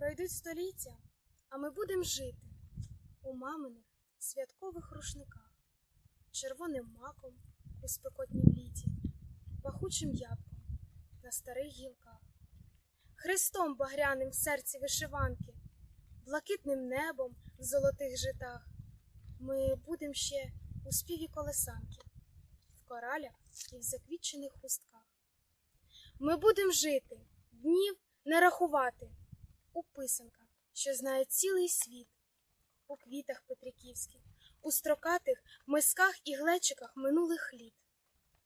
Пройдуть століття, а ми будем жити у маминих святкових рушниках, червоним маком у спекотнім літі, пахучим ябком на старих гілках, хрестом багряним в серці вишиванки, блакитним небом в золотих житах. Ми будем ще у співі колесанки, в коралях і в заквітчених хустках. Ми будем жити, днів не рахувати у писанках, що знає цілий світ, у квітах петриківських, у строкатих мисках і глечиках минулих літ,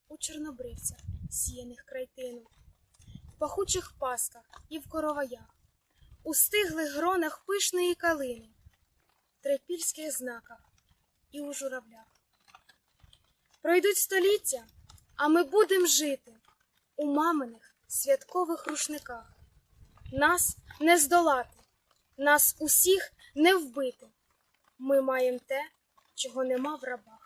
у чорнобривцях, сіяних крайтину, в пахучих пасках і в короваях, у стиглих гронах пишної калини, в трипільських знаках і у журавлях. Пройдуть століття, а ми будем жити у маминих святкових рушниках. Нас не здолати, нас усіх не вбити. Ми маємо те, чого нема в раба.